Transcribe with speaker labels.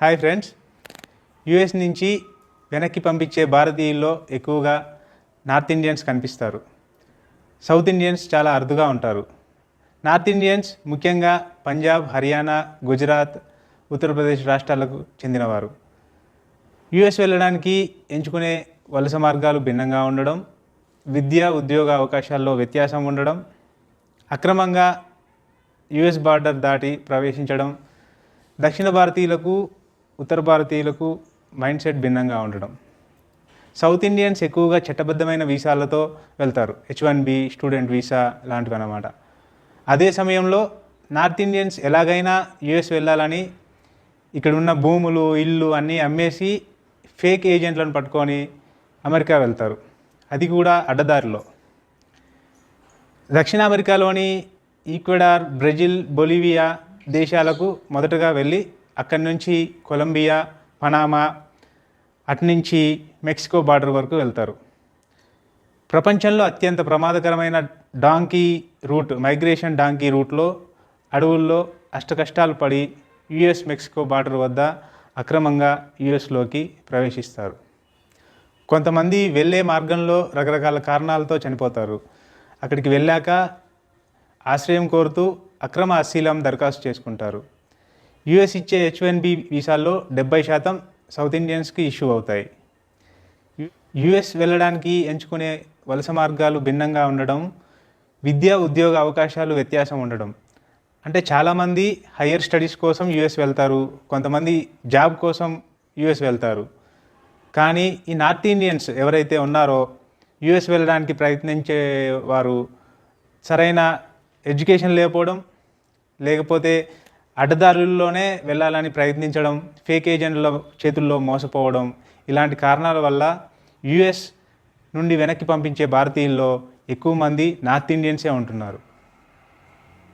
Speaker 1: Hi friends. US నుంచి వెనక్కి పంపించే భారతీయుల్లో ఎక్కువగా నార్త్ ఇండియన్స్ కనిపిస్తారు. సౌత్ ఇండియన్స్ చాలా అరుదుగా ఉంటారు. నార్త్ ఇండియన్స్ ముఖ్యంగా పంజాబ్ హర్యానా గుజరాత్ ఉత్తరప్రదేశ్ రాష్ట్రాలకు చెందినవారు. యుఎస్ వెళ్ళడానికి ఎంచుకునే వలస మార్గాలు భిన్నంగా ఉండడం విద్య ఉద్యోగ అవకాశాల్లో వ్యత్యాసం ఉండడం అక్రమంగా యుఎస్ బార్డర్ దాటి ప్రవేశించడం దక్షిణ భారతీయులకు ఉత్తర భారతీయులకు మైండ్ సెట్ భిన్నంగా ఉండడం. సౌత్ ఇండియన్స్ ఎక్కువగా చట్టబద్ధమైన వీసాలతో వెళ్తారు. H one B student visa లాంటివి అన్నమాట అదే సమయంలో నార్త్ ఇండియన్స్ ఎలాగైనా యుఎస్ వెళ్ళాలని ఇక్కడ ఉన్న భూములు ఇల్లు అన్నీ అమ్మేసి ఫేక్ ఏజెంట్లను పట్టుకొని అమెరికా వెళ్తారు. అది కూడా అడ్డదారిలో. దక్షిణ అమెరికాలోని ఈక్వెడార్ బ్రెజిల్ బొలివియా దేశాలకు మొదటగా వెళ్ళి అక్కడి నుంచి కొలంబియా పనామా అటు నుంచి మెక్సికో బార్డర్ వరకు వెళ్తారు. ప్రపంచంలో అత్యంత ప్రమాదకరమైన డాంకీ రూట్ మైగ్రేషన్ డాంకీ రూట్లో అడవుల్లో అష్టకష్టాలు పడి యుఎస్ మెక్సికో బార్డర్ వద్ద అక్రమంగా యుఎస్లోకి ప్రవేశిస్తారు. కొంతమంది వెళ్ళే మార్గంలో రకరకాల కారణాలతో చనిపోతారు. అక్కడికి వెళ్ళాక ఆశ్రయం కోరుతూ అక్రమ అశీలం దరఖాస్తు చేసుకుంటారు. యుఎస్ ఇచ్చే హెచ్ వన్ బి వీసాల్లో డెబ్బై శాతం సౌత్ ఇండియన్స్కి ఇష్యూ అవుతాయి. యుఎస్ వెళ్ళడానికి ఎంచుకునే వలస మార్గాలు భిన్నంగా ఉండడం విద్యా ఉద్యోగ అవకాశాలు వ్యత్యాసం ఉండడం. అంటే చాలామంది హయ్యర్ స్టడీస్ కోసం యుఎస్ వెళ్తారు కొంతమంది జాబ్ కోసం యుఎస్ వెళ్తారు. కానీ ఈ నార్త్ ఇండియన్స్ ఎవరైతే ఉన్నారో యుఎస్ వెళ్ళడానికి ప్రయత్నించే వారు సరైన ఎడ్యుకేషన్ లేకపోవడం లేకపోతే అడ్డదారుల్లోనే వెళ్ళాలని ప్రయత్నించడం ఫేక్ ఏజెంట్ల చేతుల్లో మోసపోవడం ఇలాంటి కారణాల వల్ల యుఎస్ నుండి వెనక్కి పంపించే భారతీయుల్లో ఎక్కువ మంది నార్త్ ఇండియన్సే ఉంటున్నారు.